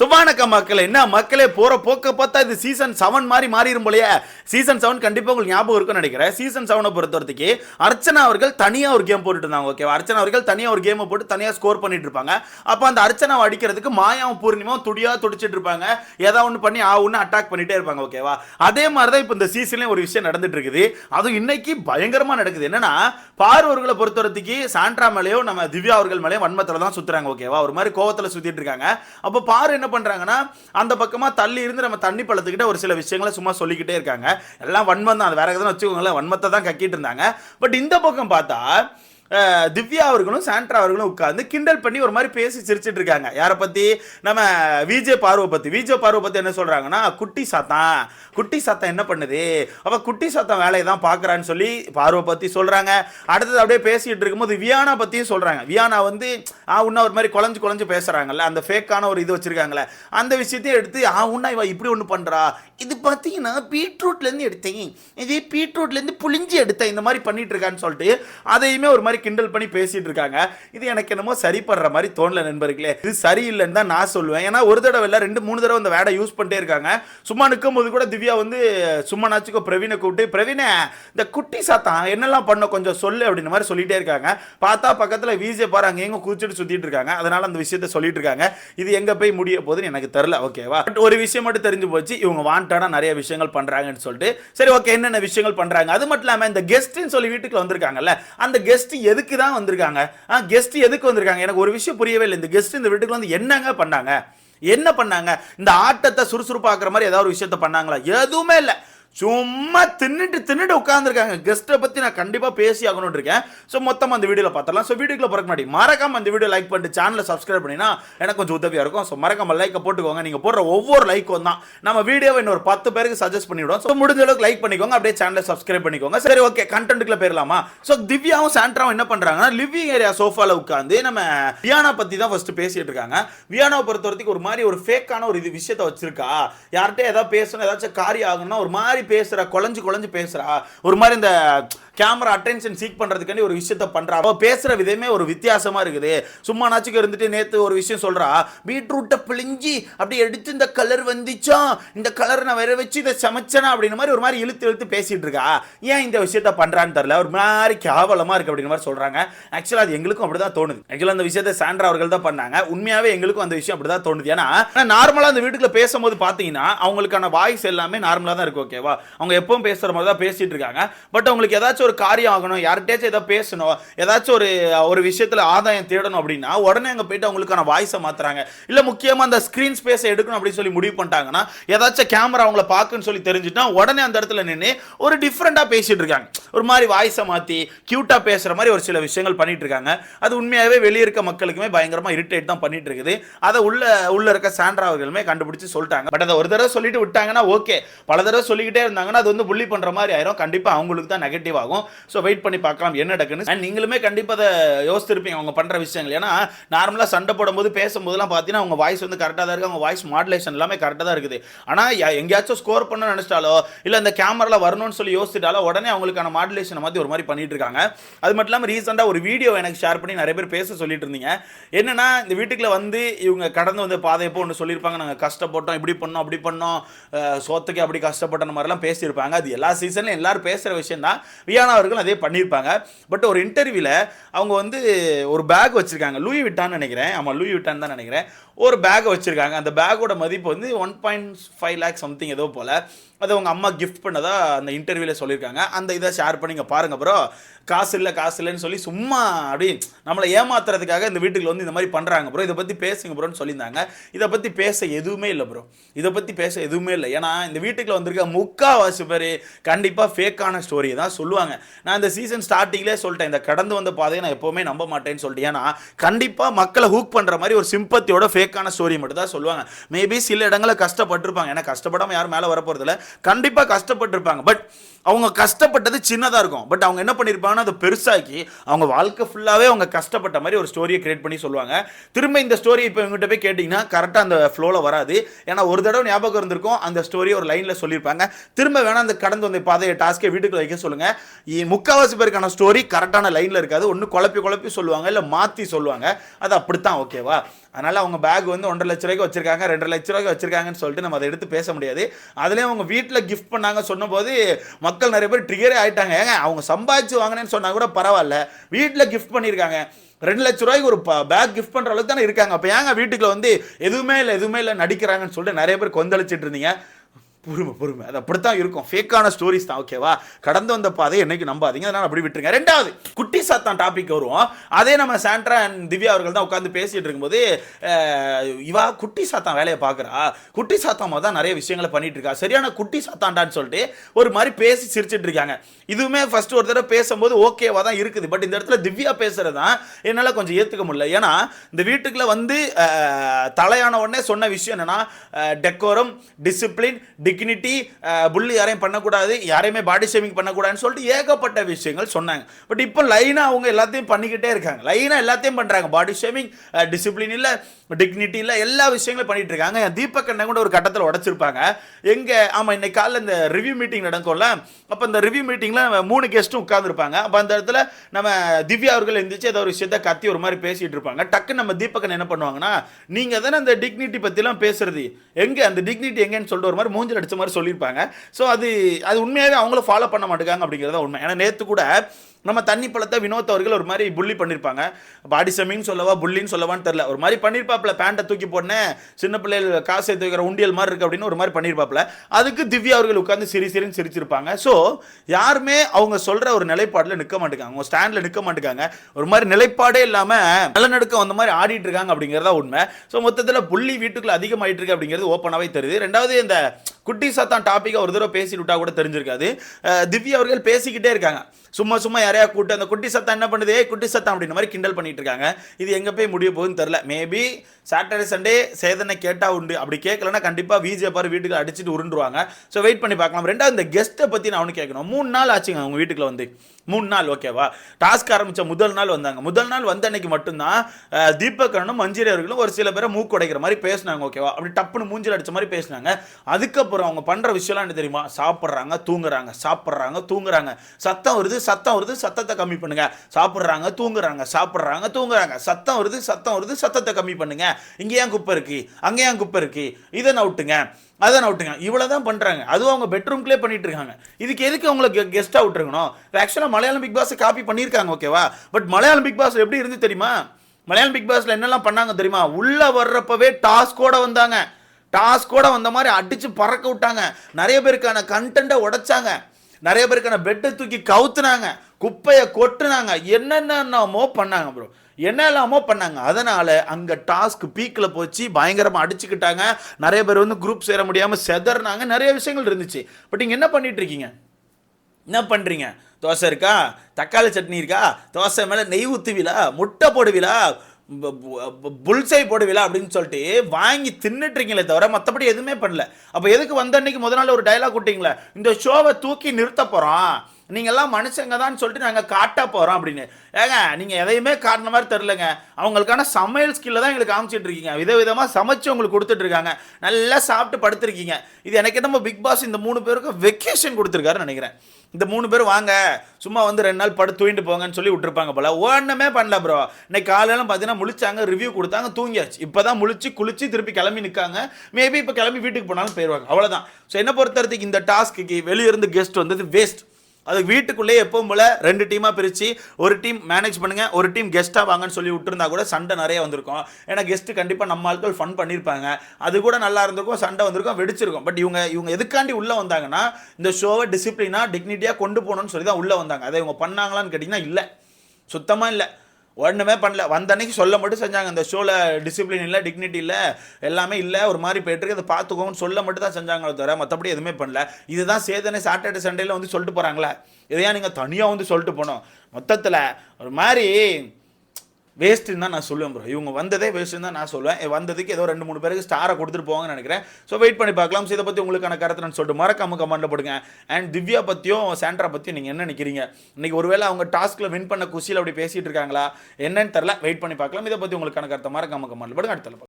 சுபானக்க மக்கள் என்ன மக்களே போற போக்க பார்த்தா இது சீசன் செவன் மாதிரி மாறிடும் போலயே. சீசன் செவன் கண்டிப்பா உங்களுக்கு ஞாபகம் இருக்கும்னு நினைக்கிறேன். சீசன் செவனை பொறுத்த வரைக்கும் அர்ச்சனா அவர்கள் தனியா ஒரு கேம் போட்டுட்டு இருந்தாங்க ஓகேவா அர்ச்சனா அவர்கள் தனியா ஒரு கேமை போட்டு தனியா ஸ்கோர் பண்ணிட்டு இருப்பாங்க. அப்ப அந்த அர்ச்சனாவை அடிக்கிறதுக்கு மாயாவும் பூர்ணிமாவும் துடியா துடிச்சிட்டு இருப்பாங்க. ஏதாவது ஒன்று பண்ணி ஆ ஒன்று அட்டாக் பண்ணிட்டே இருப்பாங்க ஓகேவா அதே மாதிரி தான் இப்போ இந்த சீசன்லேயும் ஒரு விஷயம் நடந்துட்டு இருக்குது. அதுவும் இன்னைக்கு பயங்கரமா நடக்குது. என்னன்னா பார்வர்களை பொறுத்த வரைக்கும் சாண்ட்ரா மேலேயோ நம்ம திவ்யா அவர்கள் மேலேயும் வன்மத்தில் தான் சுத்துறாங்க ஓகேவா ஒரு மாதிரி கோவத்தில் சுத்திட்டு இருக்காங்க. அப்போ பாரு என்ன பண்றாங்கன்னா அந்த பக்கமா தள்ளி இருந்து நம்ம தண்ணி பழத்துக்கிட்ட ஒரு சில விஷயங்களை சும்மா சொல்லிக்கிட்டே இருக்காங்க. எல்லாம் வன்மம் தான். அது வேற எதுவும் வச்சுக்கோங்களேன். வன்மத்தை தான் கக்கிட்டு இருந்தாங்க. பட் இந்த பக்கம் பார்த்தா திவ்யா அவர்களும் சாண்ட்ரா அவர்களும் உட்கார்ந்து கிண்டல் பண்ணி ஒரு மாதிரி பேசி சிரிச்சிட்டு இருக்காங்க. யாரை பற்றி நம்ம விஜே பார்வை பற்றி விஜே பார்வை பற்றி என்ன சொல்கிறாங்கன்னா குட்டி சாத்தான் குட்டி சாத்தம் என்ன பண்ணுது? அப்போ குட்டி சாத்தம் வேலையை தான் பார்க்குறான்னு சொல்லி பார்வை பற்றி சொல்கிறாங்க அடுத்தது அப்படியே பேசிகிட்டு இருக்கும்போது வியானா பற்றியும் சொல்கிறாங்க வியானா வந்து ஆ உன்ன ஒரு மாதிரி குழஞ்சு குழஞ்சு பேசுகிறாங்கல்ல அந்த ஃபேக்கான ஒரு இது வச்சுருக்காங்களே அந்த விஷயத்தையும் எடுத்து ஆ உன்னா இவ இப்படி ஒன்று பண்ணுறா இது பார்த்தீங்கன்னா பீட்ரூட்லேருந்து எடுத்தேன். இதே பீட்ரூட்லேருந்து புளிஞ்சு எடுத்தேன். இந்த மாதிரி பண்ணிட்டு இருக்கான்னு சொல்லிட்டு அதையுமே ஒரு மாதிரி கிண்டல் பண்ணி பேசிட்டு இருக்காங்க. இது எனக்கு என்னமோ சரிப்படுற மாதிரி தோணல நண்பர்களே. இது சரியில்லைன்னு தான் நான் சொல்லுவேன். ஏன்னா ஒரு தடவை இல்லை ரெண்டு மூணு தடவை இந்த வேடை யூஸ் பண்ணிட்டே இருக்காங்க. சும்மா நிற்கும் போது கூட திவ்யா வந்து சும்மா நாச்சுக்கோ பிரவீனை கூப்பிட்டு பிரவீனே இந்த குட்டி சாத்தான் என்னெல்லாம் பண்ண கொஞ்சம் சொல்லு அப்படின்னு மாதிரி சொல்லிட்டே இருக்காங்க. பார்த்தா பக்கத்தில் விஜே பாரு அங்கே எங்கே கூச்சிட்டு சுத்திட்டு இருக்காங்க. அதனால அந்த விஷயத்த சொல்லிட்டு இருக்காங்க. இது எங்க போய் முடிய போகுதுன்னு எனக்கு தெரியல. ஓகேவா பட் ஒரு விஷயம் மட்டும் தெரிஞ்சு போச்சு. இவங்க வாண்டடா நிறைய விஷயங்கள் பண்றாங்கன்னு சொல்லிட்டு. சரி ஓகே என்னென்ன விஷயங்கள் பண்றாங்க? அது மட்டும் இல்லாமல் இந்த கெஸ்ட்னு சொல்லி வீட்டுக்கு வந்திருக்காங்கல்ல அந்த கெஸ்ட் எதுக்கு தான் வந்திருக்காங்க? ஆ கெஸ்ட் எதுக்கு வந்திருக்காங்க? எனக்கு ஒரு விஷயம் புரியவே இல்லை. இந்த கெஸ்ட் இந்த வீட்டுக்கு வந்து என்னங்க பண்ணாங்க? என்ன பண்ணாங்க? இந்த ஆட்டத்தை சுறுசுறுப்பாக்குற மாதிரி ஏதாவது ஒரு விஷயத்த பண்ணாங்களா? எதுவுமே இல்லை. சும்மா தின்னுட்டு தின்னுட்டு உட்காந்துருக்காங்க கெஸ்ட்டை பற்றி நான் கண்டிப்பாக பேசி ஆகணும்னு இருக்கேன் ஸோ மொத்தமாக அந்த வீடியோவில் பார்த்துலாம் ஸோ வீடியோக்குள்ள பிறக்க மாட்டேங்க மறக்காமல் அந்த வீடியோ லைக் பண்ணிட்டு சேனலை சப்ஸ்கிரைப் பண்ணினா எனக்கு கொஞ்சம் உதவியாக இருக்கும். ஸோ மறக்காமல் லைக்கை போட்டுக்கோங்க. நீங்கள் போடுற ஒவ்வொரு லைக்கும் தான். நம்ம வீடியோவை இன்னொரு பத்து பேருக்கு சஜஸ்ட் பண்ணிவிடும் ஸோ முடிஞ்ச அளவுக்கு லைக் பண்ணிக்கோங்க. அப்படியே சேனலை சப்ஸ்கிரைப் பண்ணிக்கோங்க. சரி ஓகே கண்டென்ட்டுக்குள்ள போயிடலாமா ஸோ திவ்யாவும் சாண்ட்ராவும் என்ன பண்ணுறாங்கன்னா லிவிங் ஏரியா சோஃபாவில் உட்காந்து நம்ம வியானா பற்றி தான் ஃபஸ்ட்டு பேசிகிட்டு இருக்காங்க. வியானாவை பொறுத்த வரைக்கும் ஒரு மாதிரி ஒரு ஃபேக்கான ஒரு இது விஷயத்தை வச்சிருக்கா? யார்கிட்ட ஏதாவது பேசணும் ஏதாச்சும் காரியம் ஆகணும்னா ஒரு மாதிரி பேசுகிறா குழஞ்சு குழஞ்சு பேசுகிறா ஒரு மாதிரி இந்த கேமரா அட்டென்ஷன் சீக் பண்றதுக்காண்டி ஒரு விஷயத்த பண்றா. அவள் பேசுற விதமே ஒரு வித்தியாசமா இருக்குது. சும்மா நாச்சுக்கு இருந்துட்டு நேத்து ஒரு விஷயம் சொல்றா. பீட்ரூட்டை பிழிஞ்சி அப்படி எடுத்து இந்த கலர் வந்துச்சா? இந்த கலர் நான் வேற வச்சு இதை சமைச்சனா? அப்படின்ற மாதிரி ஒரு மாதிரி இழுத்து இழுத்து பேசிட்டு இருக்கா. ஏன் இந்த விஷயத்த பண்றான்னு தெரில ஒரு மாதிரி கேவலமா இருக்கு அப்படின்ற மாதிரி சொல்றாங்க. ஆக்சுவலா அது எங்களுக்கும் அப்படி தான் தோணுது. ஆக்சுவலாக அந்த விஷயத்தை சாண்ட்ரா அவர்கள் தான் பண்ணாங்க. உண்மையாகவே எங்களுக்கும் அந்த விஷயம் அப்படிதான் தோணுது. ஏன்னா நார்மலாக அந்த வீட்டுக்குள்ள பேசும்போது பார்த்தீங்கன்னா அவங்களுக்கான வாய்ஸ் எல்லாமே நார்மலா தான் இருக்கும் ஓகேவா அவங்க எப்பவும் பேசுற மாதிரி தான் பேசிட்டு இருக்காங்க. பட் அவங்களுக்கு ஏதாச்சும் ஒரு காரியம் ஆகணும் யார்கிட்டயாச்சும் ஏதோ பேசணும் ஏதாச்சும் ஒரு ஒரு விஷயத்துல ஆதாயம் தேடணும் அப்படின்னா உடனே அங்க போயிட்டு அவங்களுக்கான வாய்ஸை மாத்துறாங்க. இல்லை முக்கியமா அந்த ஸ்க்ரீன் ஸ்பேஸை எடுக்கணும் அப்படின்னு சொல்லி முடிவு பண்ணிட்டாங்கன்னா ஏதாச்சும் கேமரா அவங்கள பார்க்குன்னு சொல்லி தெரிஞ்சுட்டா உடனே அந்த இடத்துல நின்று ஒரு டிஃப்ரெண்ட்டாக பேசிட்டு இருக்காங்க. ஒரு மாதிரி வாய்ஸை மாற்றி க்யூட்டாக பேசுகிற மாதிரி ஒரு சில விஷயங்கள் பண்ணிட்டு இருக்காங்க. அது உண்மையாகவே வெளியே இருக்க மக்களுக்குமே பயங்கரமாக இரிட்டேட் தான் பண்ணிட்டு இருக்குது. அதை உள்ள உள்ள இருக்க சாண்ட்ரா அவர்களுமே கண்டுபிடிச்சு சொல்லிட்டாங்க. பட் அதை ஒரு தடவை சொல்லிட்டு விட்டாங்கன்னா ஓகே பல தடவை சொல்லிக்கிட்டே இருந்தாங்கன்னா அது வந்து புள்ளி பண்ணுற மாதிரி ஆயிரும். கண்டிப்பாக அவங்களுக்கு தான் நெகட்டிவ் ஆகும். ஸோ வெயிட் பண்ணி பார்க்கலாம் என்ன நடக்குன்னு. அண்ட் நீங்களுமே கண்டிப்பாக அதை யோசிச்சிருப்பீங்க அவங்க பண்ணுற விஷயங்கள். ஏன்னா நார்மலாக சண்டை போடும்போது பேசும்போதுலாம் பார்த்தீங்கன்னா அவங்க வாய்ஸ் வந்து கரெக்டாக தான் இருக்குது அவங்க வாய்ஸ் மாடுலேஷன் எல்லாமே கரெக்டாக தான் இருக்குது. ஆனால் எங்கேயாச்சும் ஸ்கோர் பண்ண நினச்சிட்டாலோ இல்லை இந்த கேமரால வரணும்னு சொல்லி யோசிச்சிட்டாலோ உடனே அவங்களுக்கான மாடுலேஷனை மாற்றி ஒரு மாதிரி பண்ணிட்டு இருக்காங்க. அது மட்டும் இல்லாமல் ரீசெண்டாக ஒரு வீடியோ எனக்கு ஷேர் பண்ணி நிறைய பேர் பேச சொல்லிட்டு இருந்தீங்க. என்னன்னா இந்த வீட்டுக்குள்ள வந்து இவங்க கடந்து வந்த பாதை ஒன்று சொல்லியிருப்பாங்க. நாங்கள் கஷ்டப்பட்டோம் இப்படி பண்ணோம் அப்படி பண்ணோம் சோத்துக்கு அப்படி கஷ்டப்பட்ட மாதிரிலாம் பேசியிருப்பாங்க. அது எல்லா சீசன்லையும் எல்லாரும் பேசுகிற விஷயம் தான் வியானா அவர்களும் அதே பண்ணியிருப்பாங்க. பட் ஒரு இன்டர்வியூவில் அவங்க வந்து ஒரு பேக் வச்சுருக்காங்க. லூயி விட்டான்னு நினைக்கிறேன். ஆமாம் லூயி விட்டான்னு தான் நினைக்கிறேன். ஒரு பேக் வச்சுருக்காங்க. அந்த பேக்கோட மதிப்பு வந்து one point five lakh something ஏதோ போல். அது அவங்க அம்மா கிஃப்ட் பண்ணதா அந்த இன்டர்வியூவில் சொல்லியிருக்காங்க. அந்த இதை ஷேர் பண்ணிங்க பாருங்க ப்ரோ காசு இல்லை காசு இல்லைன்னு சொல்லி சும்மா அப்படி நம்மளை ஏமாத்துறதுக்காக இந்த வீட்டுக்கு வந்து இந்த மாதிரி பண்ணுறாங்க ப்ரோ இதை பற்றி பேசுங்க ப்ரோன்னு சொல்லியிருந்தாங்க. இதை பற்றி பேச எதுவுமே இல்லை ப்ரோ இதை பற்றி பேச எதுவுமே இல்லை. ஏன்னா இந்த வீட்டுக்குள்ள வந்திருக்க முக்காவாசி பேர் கண்டிப்பாக ஃபேக்கான ஸ்டோரியை தான் சொல்லுவாங்க. நான் இந்த சீசன் ஸ்டார்டிங்லேயே சொல்லிட்டேன். இந்த கடந்து வந்த பாதையை நான் எப்போவுமே நம்ப மாட்டேன்னு சொல்லிட்டு. ஏன்னா கண்டிப்பாக மக்களை ஹூக் பண்ணுற மாதிரி ஒரு சிம்பத்தியோட ஃபேக்கான ஸ்டோரி மட்டும் தான் சொல்லுவாங்க. மேபி சில இடங்களில் கஷ்டப்பட்டிருப்பாங்க. ஏன்னா கஷ்டப்படாமல் யாரும் மேலே வரப்போகிறதில்ல கண்டிப்பாக கஷ்டப்பட்டிருப்பாங்க. பட் அவங்க கஷ்டப்பட்டது சின்னதாக இருக்கும். பட் அவங்க என்ன பண்ணியிருப்பாங்கன்னா அதை பெருசாக்கி அவங்க வாழ்க்கை ஃபுல்லாகவே அவங்க கஷ்டப்பட்ட மாதிரி ஒரு ஸ்டோரியை கிரியேட் பண்ணி சொல்லுவாங்க. திரும்ப இந்த ஸ்டோரி இப்போ இவங்ககிட்ட போய் கேட்டிங்கன்னா கரெக்டாக அந்த ஃப்ளோவில் வராது. ஏன்னா ஒரு தடவை ஞாபகம் இருந்திருக்கும் அந்த ஸ்டோரியை ஒரு லைனில் சொல்லியிருப்பாங்க. திரும்ப வேணால் அந்த கடந்து வந்த பாதையை டாஸ்க்கை வீட்டுக்குள்ள வைக்க சொல்லுங்கள் முக்கால்வாசி பேருக்கான ஸ்டோரி கரெக்டான லைனில் இருக்காது. ஒன்று குழப்பி குழப்பி சொல்லுவாங்க இல்லை மாற்றி சொல்லுவாங்க. அது அப்படித்தான் ஓகேவா அதனால் அவங்க பேக் வந்து ஒன்றரை லட்ச ரூபாய்க்கு வச்சிருக்காங்க ரெண்டரை லட்ச ரூபாய்க்கு வச்சிருக்காங்கன்னு சொல்லிட்டு நம்ம அதை எடுத்து பேச முடியாது. அதுலேயும் அவங்க வீட்டில் கிஃப்ட் பண்ணாங்க சொன்னபோது மக்கள் நிறைய பேர் ட்ரிகரே ஆயிட்டாங்க. ஏங்க அவங்க சம்பாதிச்சு வாங்கினேன்னு சொன்னால் கூட பரவாயில்ல. வீட்டில் கிஃப்ட் பண்ணியிருக்காங்க ரெண்டு லட்ச ரூபாய்க்கு ஒரு பேக் கிஃப்ட் பண்ணுற அளவுக்கு தானே இருக்காங்க. அப்போ ஏங்க வீட்டுக்குள்ள வந்து எதுவுமே இல்லை எதுவுமே இல்லை நடிக்கிறாங்கன்னு சொல்லிட்டு நிறைய பேர் கொந்தளிச்சிட்டு இருந்தீங்க. பொறுமை பொறுமை. அது அப்படித்தான் இருக்கும். ஃபேக்கான ஸ்டோரிஸ் தான் ஓகேவா கடந்து வந்த பாதை என்னைக்கு நம்பாதீங்க. அதனால அப்படி விட்டுருங்க. ரெண்டாவது குட்டி சாத்தான் டாபிக் வருவோம். அதே நம்ம சாண்ட்ரா அண்ட் திவ்யா அவர்கள் தான் உட்காந்து பேசிட்டு இருக்கும்போது இவா குட்டி சாத்தான் வேலையை பார்க்குறா. குட்டி சாத்தாமா தான் நிறைய விஷயங்களை பண்ணிட்டு இருக்கா. சரியான குட்டி சாத்தாண்டான்னு சொல்லிட்டு ஒரு மாதிரி பேசி சிரிச்சிட்டு இருக்காங்க. இதுவுமே ஃபர்ஸ்ட் ஒரு தடவை பேசும்போது ஓகேவா தான் இருக்குது. பட் இந்த இடத்துல திவ்யா பேசுறது தான் என்னால் கொஞ்சம் ஏற்றுக்க முடியல. ஏன்னா இந்த வீட்டுக்குள்ளே வந்து தலையான உடனே சொன்ன விஷயம் என்னன்னா டெக்கோரம் டிசிப்ளின் டிக்னிட்டி புள்ளி uh, யாரையும் பண்ணக்கூடாது யாரையுமே பாடி ஷேமிங் பண்ணக்கூடாதுன்னு சொல்லிட்டு ஏகப்பட்ட விஷயங்கள் சொன்னாங்க. பட் இப்போ லைனாக அவங்க எல்லாத்தையும் பண்ணிக்கிட்டே இருக்காங்க. லைனாக எல்லாத்தையும் பண்ணுறாங்க பாடி ஷேமிங் டிசிப்ளின் இல்லை. டிக்னிட்டியில் எல்லா விஷயங்களும் பண்ணிட்டு இருக்காங்க என் தீபக் அண்ணன் கூட ஒரு கட்டத்தில் உடச்சிருப்பாங்க. எங்கே ஆமாம் இன்னைக்கு காலைல இந்த ரிவ்யூ மீட்டிங் நடக்கும்ல அப்போ இந்த ரிவ்யூ மீட்டிங்கில் மூணு கெஸ்ட்டும் உட்காந்துருப்பாங்க அப்போ அந்த இடத்துல நம்ம திவ்யா அவர்கள் எந்திரிச்சு ஏதோ ஒரு விஷயத்த கத்தி ஒரு மாதிரி பேசிகிட்டு இருப்பாங்க. டக்குன்னு நம்ம தீபக்கன் என்ன பண்ணுவாங்கன்னா நீங்கள் தானே அந்த டிக்னிட்டி பற்றிலாம் பேசுறது. எங்கே அந்த டிக்னிட்டி எங்கேன்னு சொல்லிட்டு ஒரு மாதிரி மூஞ்சில் அடிச்ச மாதிரி சொல்லியிருப்பாங்க. ஸோ அது அது உண்மையாகவே அவங்களும் ஃபாலோ பண்ண மாட்டேங்காங்க அப்படிங்கிறத உண்மை. ஏன்னா நேற்று கூட நம்ம தண்ணி பழத்தை வினோத் அவர்கள் ஒரு மாதிரி புள்ளி பண்ணியிருப்பாங்க பாடி செமின்னு சொல்லவா புள்ளின்னு சொல்லவான்னு தெரில ஒரு மாதிரி பண்ணியிருப்பாப்ல பேண்ட்டை தூக்கி போடனே சின்ன பிள்ளைகள் காசை தூக்கிற உண்டியல் மாதிரி இருக்கு அப்படின்னு ஒரு மாதிரி பண்ணியிருப்பாப்ல அதுக்கு திவ்யா அவர்கள் உட்காந்து சிரி சிரின்னு சிரிச்சிருப்பாங்க. ஸோ யாருமே அவங்க சொல்கிற ஒரு நிலைப்பாடில் நிற்க மாட்டேங்காங்க. அவங்க ஸ்டாண்டில் நிற்க மாட்டேங்காங்க. ஒரு மாதிரி நிலைப்பாடே இல்லாமல் நிலநடுக்கம் அந்த மாதிரி ஆடிட்டு இருக்காங்க அப்படிங்கிறதா உண்மை. ஸோ மொத்தத்தில் புள்ளி வீட்டுக்குள்ள அதிகமாயிட்டு இருக்கு அப்படிங்கிறது ஓப்பனாகவே தெரியுது. ரெண்டாவது இந்த குட்டி சாத்தான் டாப்பிக்கை ஒரு தடவை பேசிட்டு விட்டா கூட தெரிஞ்சிருக்காது. திவ்யா அவர்கள் பேசிக்கிட்டே இருக்காங்க. சும்மா சும்மா யாரையா கூட்டு அந்த குட்டி சத்தம் என்ன பண்ணுது? ஏ குட்டி சத்தம் அப்படின்ற மாதிரி கிண்டல் பண்ணிட்டு இருக்காங்க. இது எங்கே போய் முடிய போகுதுன்னு தெரில மேபி சாட்டர்டே சண்டே சேதனை கேட்டால் உண்டு. அப்படி கேட்கலன்னா கண்டிப்பாக விஜே பாரு வீட்டுக்கு அடிச்சுட்டு உருண்டுருவாங்க. ஸோ வெயிட் பண்ணி பார்க்கலாம். ரெண்டாவது இந்த கெஸ்ட்டை பற்றி நான் அவனு கேட்கணும். மூணு நாள் ஆச்சுங்க அவங்க வீட்டுக்குள்ள வந்து. மூணு நாள் ஓகேவா டாஸ்க் ஆரம்பித்த முதல் நாள் வந்தாங்க. முதல் நாள் வந்த அன்னைக்கு மட்டும்தான் அஹ், மஞ்சரி அவர்களும் ஒரு சில பேரை மூக்கு உடைக்கிற மாதிரி பேசினாங்க ஓகேவா அப்படி டப்புன்னு மூஞ்சில் அடித்த மாதிரி பேசினாங்க. அதுக்கப்புறம் அவங்க பண்ணுற விஷயம்லாம் என்ன தெரியுமா? சாப்பிட்றாங்க தூங்குறாங்க சாப்பிட்றாங்க தூங்குறாங்க. சத்தம் வருது சத்தம் வருது சத்தத்தை கம்மி பண்ணுங்க. சாப்பிட்றாங்க தூங்குறாங்க சாப்பிட்றாங்க தூங்குறாங்க. சத்தம் வருது சத்தம் வருது சத்தத்தை கம்மி பண்ணுங்க. இங்கே ஏன் குப்பை இருக்கு? அங்கே ஏன் குப்பை இருக்கு? இதை நவுட்டுங்க அதை நவுட்டுங்க இவ்வளோ தான் பண்ணுறாங்க அதுவும் அவங்க பெட்ரூம்க்குள்ளே பண்ணிட்டு இருக்காங்க. இதுக்கு எதுக்கு அவங்களுக்கு கெஸ்ட்டாக விட்டுருக்கணும்? ஆக்சுவலாக மலையாளம் பிக் பாஸை காப்பி பண்ணியிருக்காங்க ஓகேவா பட் மலையாளம் பிக் பாஸ் எப்படி இருந்து தெரியுமா? மலையாளம் பிக் பாஸில் என்னெல்லாம் பண்ணாங்க தெரியுமா? உள்ளே வர்றப்பவே டாஸ்கோட வந்தாங்க. டாஸ்கோட வந்த மாதிரி அடித்து பறக்க விட்டாங்க. நிறைய பேருக்கான கண்டென்ட்டை உடைச்சாங்க. நிறைய பேருக்கான பெட்டை தூக்கி கவுத்துனாங்க குப்பையை கொட்டுனாங்க. என்னென்னமோ பண்ணாங்க ப்ரோ என்னெல்லாமோ பண்ணாங்க. அதனால் அங்கே டாஸ்க் பீக்கில் போச்சு பயங்கரமாக அடிச்சுக்கிட்டாங்க. நிறைய பேர் வந்து குரூப் சேர முடியாமல் செதறினாங்க. நிறைய விஷயங்கள் இருந்துச்சு. பட் நீங்கள் என்ன பண்ணிட்டு இருக்கீங்க? என்ன பண்ணுறீங்க தோசை இருக்கா? தக்காளி சட்னி இருக்கா? தோசை மேலே நெய் ஊற்றுவீலா முட்டை போடுவீலா புல்சை போடுவில அப்படின்னு சொல்லிட்டு வாங்கி தின்னுட்டு இருக்கீங்களே தவிர மற்றபடி எதுவுமே பண்ணல. அப்போ எதுக்கு வந்த அன்னைக்கு முதல் நாள் ஒரு டைலாக் விட்டீங்களே இந்த ஷோவை தூக்கி நிறுத்த போகிறோம் நீங்கள்லாம் மனுஷங்க தான் சொல்லிட்டு நாங்கள் காட்ட போகிறோம் அப்படின்னு. ஏங்க நீங்கள் எதையுமே காட்டின மாதிரி தெரிலங்க அவங்களுக்கான சமையல் ஸ்கில்ல தான் எங்களுக்கு காமிச்சிட்டு இருக்கீங்க. விதவிதமாக சமைச்சு உங்களுக்கு கொடுத்துட்ருக்காங்க நல்லா சாப்பிட்டு படுத்திருக்கீங்க. இது எனக்கு நம்ம பிக் பாஸ் இந்த மூணு பேருக்கும் வெக்கேஷன் கொடுத்துருக்காருன்னு நினைக்கிறேன். இந்த மூணு பேர் வாங்க சும்மா வந்து ரெண்டு நாள் படு தூங்கிட்டு போங்கன்னு சொல்லி விட்டுருப்பாங்க போல. ஒன்றுமே பண்ணல ப்ரோ இன்னைக்கு காலையில பார்த்தீங்கன்னா முழிச்சாங்க ரிவ்யூ கொடுத்தாங்க தூங்கியாச்சு. இப்போ தான் முழிச்சு குளிச்சு திருப்பி கிளம்பி நிற்காங்க மேபி இப்போ கிளம்பி வீட்டுக்கு போனாலும் போயிடுவாங்க அவ்வளோதான் ஸோ என்ன பொறுத்தவரைக்கும் இந்த டாஸ்க்கு வெளியே இருந்து கெஸ்ட் வந்தது வேஸ்ட் அது வீட்டுக்குள்ளேயே எப்பவும் போல ரெண்டு டீமாக பிரித்து ஒரு டீம் மேனேஜ் பண்ணுங்க ஒரு டீம் கெஸ்ட்டாக வாங்கன்னு சொல்லி விட்டுருந்தா கூட சண்டை நிறைய வந்திருக்கும். ஏன்னா கெஸ்ட்டு கண்டிப்பாக நம்ம ஆட்கள் ஃபன் பண்ணியிருப்பாங்க அது கூட நல்லா இருந்திருக்கும் சண்டை வந்திருக்கும் வெடிச்சிருக்கும். பட் இவங்க இவங்க எதுக்காண்டி உள்ளே வந்தாங்கன்னா இந்த ஷோவை டிசிப்ளினாக டிக்னிட்டியாக கொண்டு போகணும்னு சொல்லி தான் உள்ளே வந்தாங்க. அதை இவங்க பண்ணாங்களான்னு கேட்டிங்கன்னா இல்லை. சுத்தமாக இல்லை. ஒன்றுமே பண்ணல. வந்த அன்னைக்கு சொல்ல மட்டும் செஞ்சாங்க. இந்த ஷோவில் டிசிப்ளின் இல்லை டிக்னிட்டி இல்லை எல்லாமே இல்லை ஒரு மாதிரி போயிட்டுருக்கு அதை பார்த்துக்கோங்கன்னு சொல்ல மட்டும் தான் செஞ்சாங்களே தவிர மற்றபடி எதுவுமே பண்ணல. இதுதான் சேதனை சாட்டர்டே சண்டேல வந்து சொல்லிட்டு போகிறாங்களே இதையா நீங்கள் தனியாக வந்து சொல்லிட்டு போனோம் மொத்தத்தில் ஒரு மாதிரி வேஸ்ட்டுன்னு தான் நான் சொல்லுவேன் ப்ரோ இவங்க வந்ததே வேஸ்ட்டுன்னு தான் நான் சொல்லுவேன். வந்ததுக்கு ஏதோ ரெண்டு மூணு பேருக்கு ஸ்டாரை கொடுத்துட்டு போவாங்கன்னு நினைக்கிறேன். ஸோ வெயிட் பண்ணி பார்க்கலாம். ஸோ இதை பற்றி உங்களுக்கான கருத்து நான் சொல்லிட்டு மறக்காம கமெண்ட்டில் போடுங்க. அண்ட் திவ்யா பற்றியும் சாண்ட்ரா பற்றியும் நீங்கள் என்ன நினைக்கிறீங்க? இன்னைக்கு ஒருவேளை அவங்க டாஸ்க்கில் வின் பண்ண குஷியில் அப்படி பேசிகிட்டு இருக்காங்களா? என்னன்னு தெரில வெயிட் பண்ணி பார்க்கலாம். இதை பற்றி உங்களுக்கான கருத்தை மறக்காம கமெண்ட்டில் போடுங்க. அடுத்த